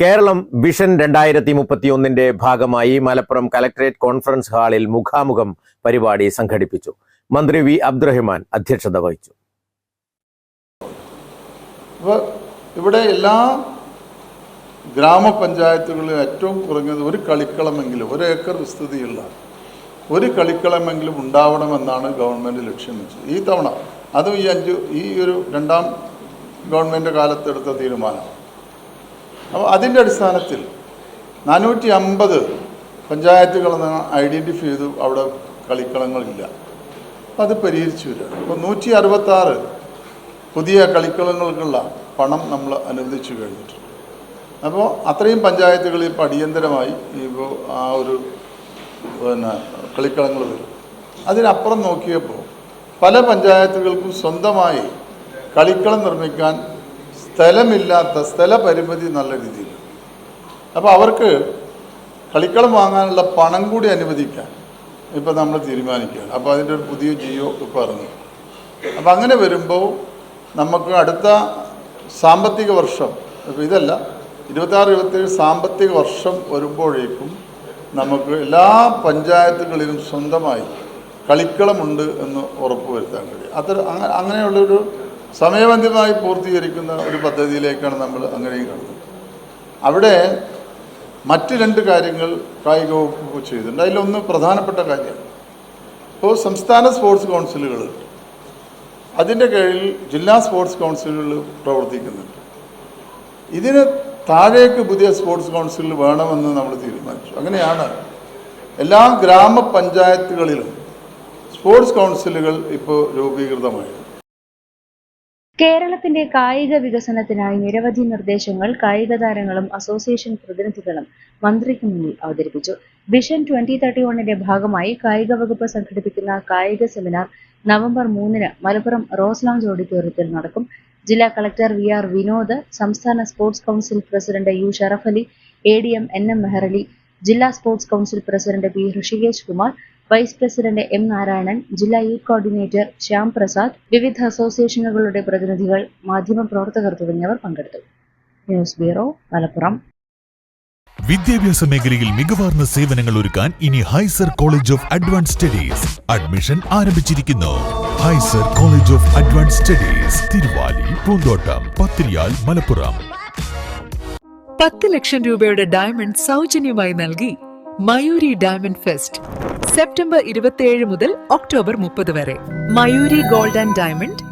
Keralam vision രണ്ടായിരത്തി മുപ്പത്തിയൊന്നിന്റെ ഭാഗമായി മലപ്പുറം കലക്ടറേറ്റ് കോൺഫറൻസ് ഹാളിൽ മുഖാമുഖം പരിപാടി സംഘടിപ്പിച്ചു. മന്ത്രി വി അബ്ദുറഹിമാൻ അധ്യക്ഷത വഹിച്ചു. ഇവിടെ എല്ലാ ഗ്രാമപഞ്ചായത്തുകളിലും ഏറ്റവും കുറഞ്ഞത് ഒരു കളിക്കളമെങ്കിലും ഒരു ഏക്കർ വിസ്തൃതിയുള്ള ഒരു കളിക്കളമെങ്കിലും ഉണ്ടാവണമെന്നാണ് ഗവൺമെന്റ് ലക്ഷ്യം വെച്ചത്. ഈ തവണ അതും ഈ അഞ്ച് ഈ ഒരു രണ്ടാം ഗവൺമെന്റ് കാലത്തെടുത്ത തീരുമാനം. അപ്പോൾ അതിന്റെ അടിസ്ഥാനത്തിൽ നാനൂറ്റി അമ്പത് പഞ്ചായത്തുകളെന്ന് ഐഡന്റിഫൈ ചെയ്തു അവിടെ കളിക്കളങ്ങളില്ല. അപ്പോൾ അത് പരിഹരിച്ചു വരികയാണ് അപ്പോൾ നൂറ്റി അറുപത്താറ് പുതിയ കളിക്കളങ്ങൾക്കുള്ള പണം നമ്മൾ അനുവദിച്ചു കഴിഞ്ഞിട്ടുണ്ട്. അപ്പോൾ അത്രയും പഞ്ചായത്തുകളിൽ ഇപ്പോൾ അടിയന്തരമായി ഇപ്പോൾ ആ ഒരു പിന്നെ കളിക്കളങ്ങൾ വരും. അതിനപ്പുറം നോക്കിയപ്പോൾ പല പഞ്ചായത്തുകൾക്കും സ്വന്തമായി കളിക്കളം നിർമ്മിക്കാൻ സ്ഥലമില്ലാത്ത സ്ഥലപരിമിതി നല്ല രീതിയിൽ. അപ്പോൾ അവർക്ക് കളിക്കളം വാങ്ങാനുള്ള പണം കൂടി അനുവദിക്കാൻ ഇപ്പം നമ്മൾ തീരുമാനിക്കുകയാണ് അപ്പോൾ അതിന്റെ ഒരു പുതിയ ജിയോ ഇപ്പോൾ ഇറങ്ങി. അപ്പോൾ അങ്ങനെ വരുമ്പോൾ നമുക്ക് അടുത്ത സാമ്പത്തിക വർഷം ഇപ്പോൾ ഇതല്ല ഇരുപത്താറ് ഇരുപത്തേഴ് സാമ്പത്തിക വർഷം വരുമ്പോഴേക്കും നമുക്ക് എല്ലാ പഞ്ചായത്തുകളിലും സ്വന്തമായി കളിക്കളമുണ്ട് എന്ന് ഉറപ്പുവരുത്താൻ കഴിയും. അങ്ങ- അങ്ങനെയുള്ളൊരു സമയബന്ധിതമായി പൂർത്തീകരിക്കുന്ന ഒരു പദ്ധതിയിലേക്കാണ് നമ്മൾ അങ്ങനെയും കാണുന്നത് അവിടെ മറ്റ് രണ്ട് കാര്യങ്ങൾ കായിക വകുപ്പ് ചെയ്തിട്ടുണ്ട് അതിലൊന്ന് പ്രധാനപ്പെട്ട കാര്യം. ഇപ്പോൾ സംസ്ഥാന സ്പോർട്സ് കൗൺസിലുകൾ അതിന്റെ കീഴിൽ ജില്ലാ സ്പോർട്സ് കൗൺസിലുകൾ പ്രവർത്തിക്കുന്നുണ്ട്. ഇതിന് താഴേക്ക് പുതിയ സ്പോർട്സ് കൗൺസിൽ വേണമെന്ന് നമ്മൾ തീരുമാനിച്ചു. അങ്ങനെയാണ് എല്ലാ ഗ്രാമപഞ്ചായത്തുകളിലും സ്പോർട്സ് കൗൺസിലുകൾ ഇപ്പോൾ രൂപീകൃതമായത്. കേരളത്തിന്റെ കായിക വികസനത്തിനായി നിരവധി നിർദ്ദേശങ്ങൾ കായിക താരങ്ങളും അസോസിയേഷൻ പ്രതിനിധികളും മന്ത്രിക്ക് മുന്നിൽ അവതരിപ്പിച്ചു. വിഷൻ ട്വന്റി തേർട്ടി വണ്ണിന്റെ ഭാഗമായി കായിക വകുപ്പ് സംഘടിപ്പിക്കുന്ന കായിക സെമിനാർ നവംബർ മൂന്നിന് മലപ്പുറം റോസ് ലോഞ്ച് ഓഡിറ്റോറിയത്തിൽ നടക്കും. ജില്ലാ കളക്ടർ വി ആർ വിനോദ് സംസ്ഥാന sports council president U Sharafali Ali A D M N M Mehrali ജില്ലാ sports council president P Rishikesh Kumar vice president M Narayanan ജില്ലാ യൂത്ത് കോർഡിനേറ്റർ ശ്യാം പ്രസാദ് വിവിധ അസോസിയേഷനുകളുടെ പ്രതിനിധികൾ മാധ്യമപ്രവർത്തകർ തുടങ്ങിയവർ പങ്കെടുത്തു. News bureau Malappuram. വിദ്യാഭ്യാസ മേഖലയിൽ മികവാർന്ന സേവനങ്ങൾ ഒരുക്കാൻ ഇനി Hyzer college of advance studies admission ആരംഭിച്ചിരിക്കുന്നു. Hyzer college of advance studies Thiruvali Poonthottam Pathiriyal Malappuram. പത്ത് ലക്ഷം രൂപയുടെ ഡയമണ്ട് സൗജന്യമായി നൽകി മയൂരി ഡയമണ്ട് ഫെസ്റ്റ് സെപ്റ്റംബർ ഇരുപത്തിയേഴ് മുതൽ ഒക്ടോബർ മുപ്പത് വരെ. Mayuri gold and diamond